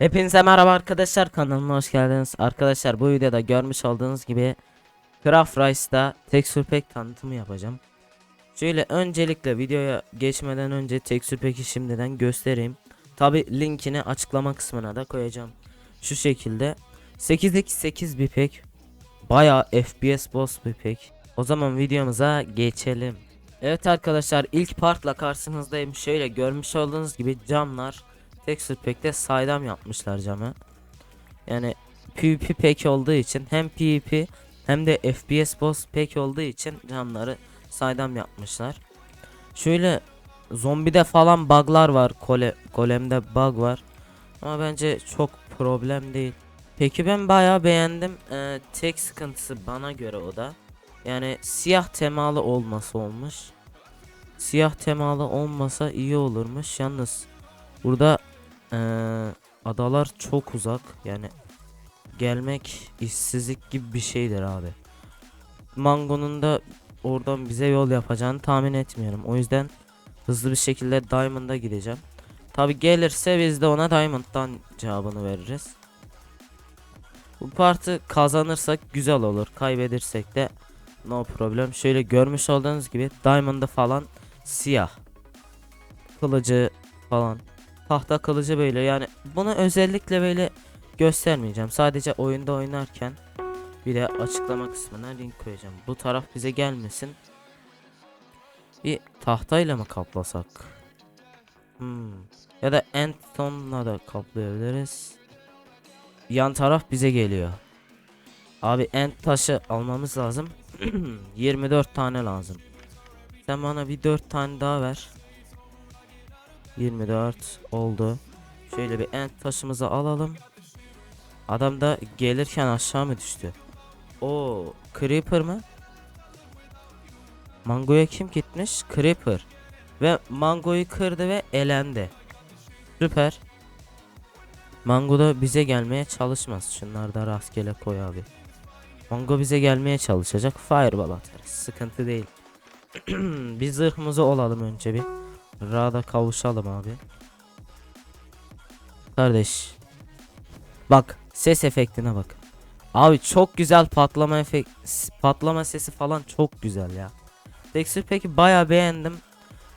Hepinize merhaba arkadaşlar kanalıma hoş geldiniz. Arkadaşlar bu videoda görmüş olduğunuz gibi Craft Rice'da Texture Pack tanıtımı yapacağım. Şöyle öncelikle videoya geçmeden önce Texture Pack'i şimdiden göstereyim. Tabi linkini açıklama kısmına da koyacağım. Şu şekilde 8x8 bir pack. Baya FPS boss bir pack. O zaman videomuza geçelim. Evet arkadaşlar ilk partla karşınızdayım. Şöyle görmüş olduğunuz gibi camlar Texture Pack'te saydam yapmışlar camı. Yani PvP pack olduğu için hem PvP hem de FPS boss pack olduğu için camları saydam yapmışlar. Şöyle zombide falan bug'lar var. Kole, golemde bug var. Ama bence çok problem değil. Peki ben bayağı beğendim. Ee, tek sıkıntısı bana göre o da. Yani siyah temalı olması olmuş. Siyah temalı olmasa iyi olurmuş. Yalnız burada eee, adalar çok uzak. Yani gelmek işsizlik gibi bir şeydir abi. Mango'nun da oradan bize yol yapacağını tahmin etmiyorum. O yüzden hızlı bir şekilde Diamond'a gideceğim. Tabi gelirse biz de ona Diamond'dan cevabını veririz. Bu partı kazanırsak güzel olur. Kaybedirsek de no problem. Şöyle görmüş olduğunuz gibi Diamond'ı falan siyah. Kılıcı falan. Tahta kılıcı böyle yani bunu özellikle böyle göstermeyeceğim. Sadece oyunda oynarken bir de açıklama kısmına link koyacağım. Bu taraf bize gelmesin. Bir tahtayla mı kaplasak? Hmm. Ya da endstone'la da kaplayabiliriz. Yan taraf bize geliyor. Abi end taşı almamız lazım. 24 tane lazım. Sen bana bir 4 tane daha ver. 24 oldu. Şöyle bir end taşımızı alalım. Adam da gelirken aşağı mı düştü? O Creeper mı? Mango'ya kim gitmiş? Creeper. Ve Mango'yu kırdı ve elendi. Süper. Mango da bize gelmeye çalışmaz. Şunları da rastgele koy abi. Mango bize gelmeye çalışacak. Fireball atarız. Sıkıntı değil. bir zırhımızı olalım önce bir. Ra'da kavuşalım abi. Kardeş. Bak ses efektine bak. Abi çok güzel patlama efekt patlama sesi falan çok güzel ya. Texture Pack'i bayağı beğendim.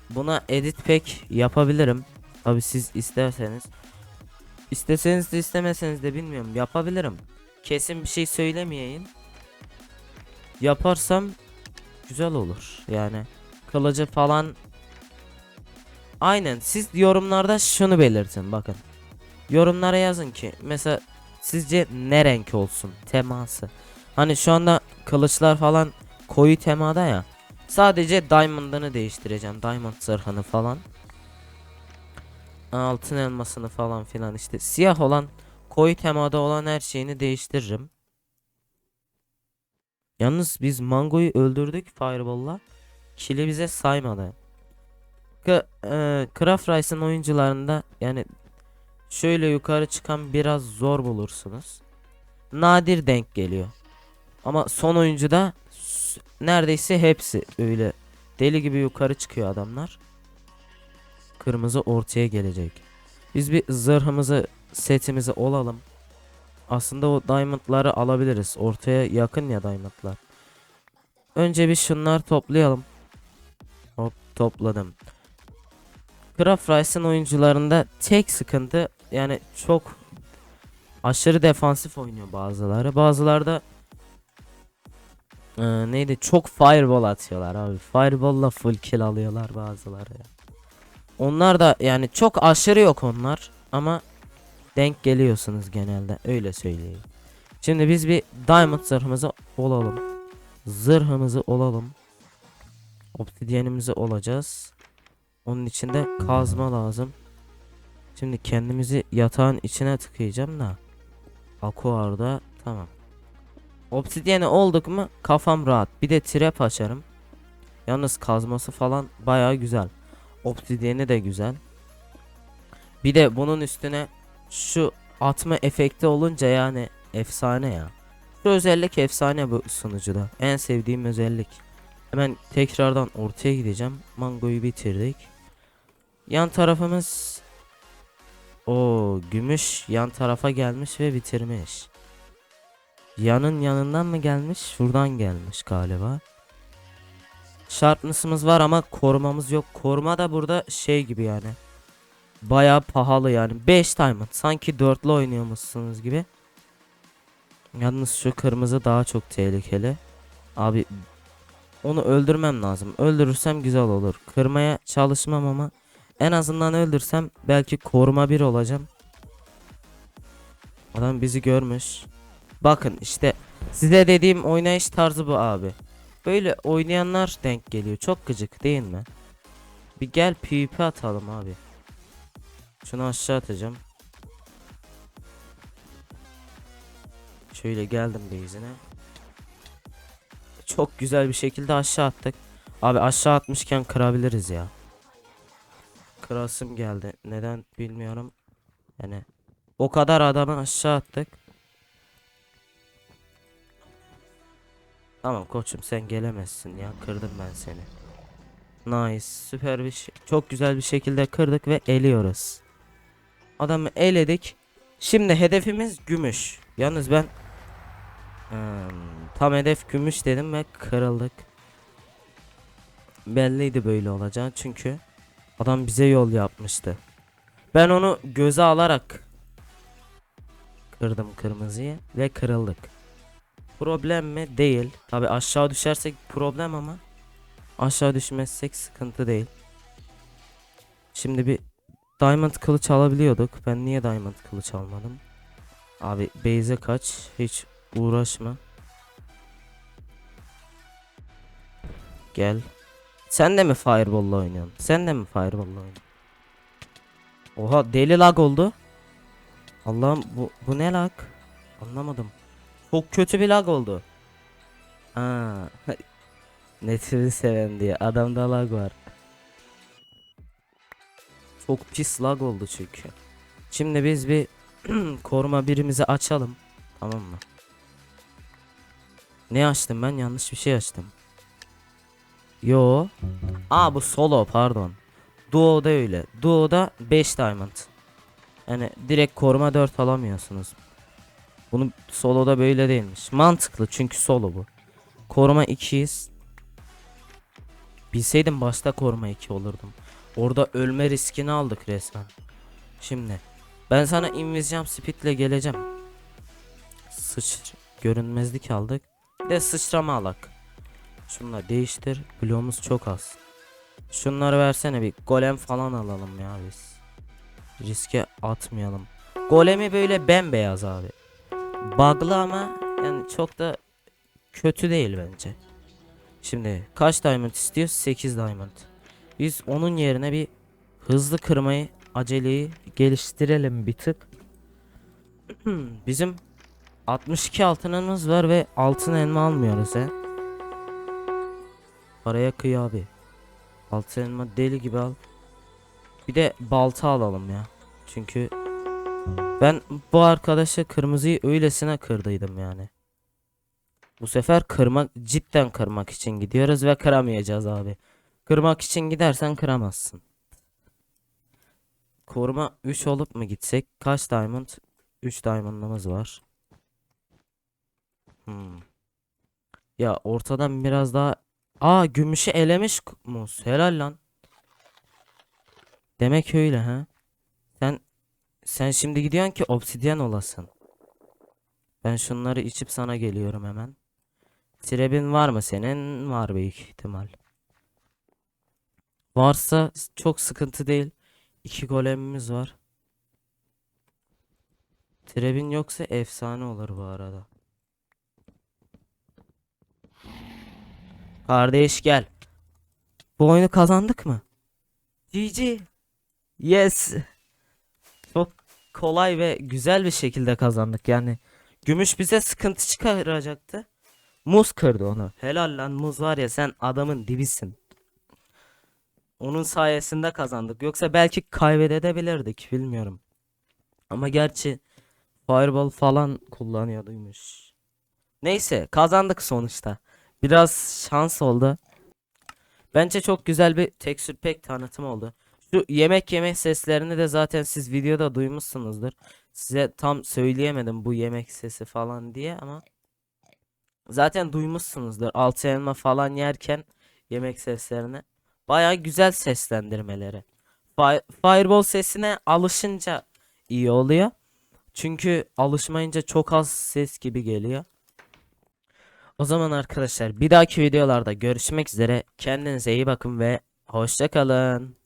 Buna edit pack yapabilirim. Abi siz isterseniz. İsteseniz de istemeseniz de bilmiyorum yapabilirim. Kesin bir şey söylemeyeyim. Yaparsam güzel olur yani. Kılıcı falan Aynen siz yorumlarda şunu belirtin bakın. Yorumlara yazın ki mesela sizce ne renk olsun teması. Hani şu anda kılıçlar falan koyu temada ya. Sadece diamond'ını değiştireceğim. Diamond zırhını falan. Altın elmasını falan filan işte. Siyah olan koyu temada olan her şeyini değiştiririm. Yalnız biz Mango'yu öldürdük Fireball'la. Kili bize saymadı. K e, Craft Rice'ın oyuncularında yani şöyle yukarı çıkan biraz zor bulursunuz. Nadir denk geliyor. Ama son oyuncuda neredeyse hepsi öyle deli gibi yukarı çıkıyor adamlar. Kırmızı ortaya gelecek. Biz bir zırhımızı setimizi olalım. Aslında o diamondları alabiliriz. Ortaya yakın ya diamondlar. Önce bir şunlar toplayalım. Hop topladım. Craft Rice'ın oyuncularında tek sıkıntı yani çok aşırı defansif oynuyor bazıları. Bazıları da Ee, neydi çok fireball atıyorlar abi. Fireball'la full kill alıyorlar bazıları. Onlar da yani çok aşırı yok onlar ama denk geliyorsunuz genelde öyle söyleyeyim. Şimdi biz bir diamond zırhımızı olalım. Zırhımızı olalım. Obsidyenimizi olacağız. Onun için de kazma lazım. Şimdi kendimizi yatağın içine tıkayacağım da. Aquar'da tamam. Obsidyeni olduk mu kafam rahat. Bir de trap açarım. Yalnız kazması falan baya güzel. Obsidyeni de güzel. Bir de bunun üstüne şu atma efekti olunca yani efsane ya. Şu özellik efsane bu sunucuda. En sevdiğim özellik. Hemen tekrardan ortaya gideceğim. Mangoyu bitirdik. Yan tarafımız O gümüş yan tarafa gelmiş ve bitirmiş. Yanın yanından mı gelmiş? Şuradan gelmiş galiba. Sharpness'ımız var ama korumamız yok. Koruma da burada şey gibi yani. Bayağı pahalı yani. 5 diamond. Sanki dörtlü oynuyormuşsunuz gibi. Yalnız şu kırmızı daha çok tehlikeli. Abi onu öldürmem lazım. Öldürürsem güzel olur. Kırmaya çalışmam ama en azından öldürsem belki koruma bir olacağım. Adam bizi görmüş. Bakın işte size dediğim oynayış tarzı bu abi. Böyle oynayanlar denk geliyor. Çok gıcık değil mi? Bir gel PvP atalım abi. Şunu aşağı atacağım. Şöyle geldim base'ine. Çok güzel bir şekilde aşağı attık. Abi aşağı atmışken kırabiliriz ya. Kırasım geldi. Neden bilmiyorum. Yani o kadar adamı aşağı attık. Tamam koçum sen gelemezsin ya. Kırdım ben seni. Nice. Süper bir şey. Çok güzel bir şekilde kırdık ve eliyoruz. Adamı eledik. Şimdi hedefimiz gümüş. Yalnız ben Hmm, tam hedef gümüş dedim ve kırıldık. Belliydi böyle olacağı çünkü adam bize yol yapmıştı. Ben onu göze alarak kırdım kırmızıyı ve kırıldık. Problem mi? Değil. Tabi aşağı düşersek problem ama aşağı düşmezsek sıkıntı değil. Şimdi bir diamond kılıç alabiliyorduk. Ben niye diamond kılıç almadım? Abi base'e kaç. Hiç uğraşma. Gel. Sen de mi Fireball'la oynuyorsun? Sen de mi Fireball'la oynuyorsun? Oha deli lag oldu. Allah'ım bu, bu ne lag? Anlamadım. Çok kötü bir lag oldu. Aa. Netini seven diye adamda lag var. Çok pis lag oldu çünkü. Şimdi biz bir koruma birimizi açalım. Tamam mı? Ne açtım ben? Yanlış bir şey açtım. Yo. Aa bu solo pardon. Duo'da öyle. Duo'da 5 diamond. Yani direkt koruma 4 alamıyorsunuz. Bunu solo'da böyle değilmiş. Mantıklı çünkü solo bu. Koruma 2'yiz. Bilseydim başta koruma 2 olurdum. Orada ölme riskini aldık resmen. Şimdi ben sana invision speed'le geleceğim. Sıç görünmezlik aldık. Bir de sıçrama alak. Şunları değiştir. Bloğumuz çok az. Şunları versene bir golem falan alalım ya biz. Riske atmayalım. Golemi böyle bembeyaz abi. Bug'lı ama yani çok da kötü değil bence. Şimdi kaç diamond istiyor? 8 diamond. Biz onun yerine bir hızlı kırmayı, aceleyi geliştirelim bir tık. Bizim 62 altınımız var ve altın elma almıyoruz he. Paraya kıy abi. Altın elma deli gibi al. Bir de balta alalım ya. Çünkü ben bu arkadaşa kırmızıyı öylesine kırdıydım yani. Bu sefer kırmak cidden kırmak için gidiyoruz ve kıramayacağız abi. Kırmak için gidersen kıramazsın. Koruma 3 olup mu gitsek? Kaç diamond? 3 diamond'ımız var. Hmm. Ya ortadan biraz daha Aa gümüşü elemiş muz. Helal lan. Demek öyle ha. Sen sen şimdi gidiyorsun ki obsidyen olasın. Ben şunları içip sana geliyorum hemen. Trebin var mı senin? Var büyük ihtimal. Varsa çok sıkıntı değil. İki golemimiz var. Trebin yoksa efsane olur bu arada. Kardeş gel. Bu oyunu kazandık mı? GG. Yes. Çok kolay ve güzel bir şekilde kazandık yani. Gümüş bize sıkıntı çıkaracaktı. Muz kırdı onu. Helal lan muz var ya sen adamın dibisin. Onun sayesinde kazandık. Yoksa belki kaybedebilirdik bilmiyorum. Ama gerçi Fireball falan kullanıyorduymuş. Neyse kazandık sonuçta. Biraz şans oldu. Bence çok güzel bir texture pack tanıtım oldu. Şu yemek yemek seslerini de zaten siz videoda duymuşsunuzdur. Size tam söyleyemedim bu yemek sesi falan diye ama zaten duymuşsunuzdur. Altı elma falan yerken yemek seslerini. Baya güzel seslendirmeleri. Fi- Fireball sesine alışınca iyi oluyor. Çünkü alışmayınca çok az ses gibi geliyor. O zaman arkadaşlar bir dahaki videolarda görüşmek üzere. Kendinize iyi bakın ve hoşça kalın.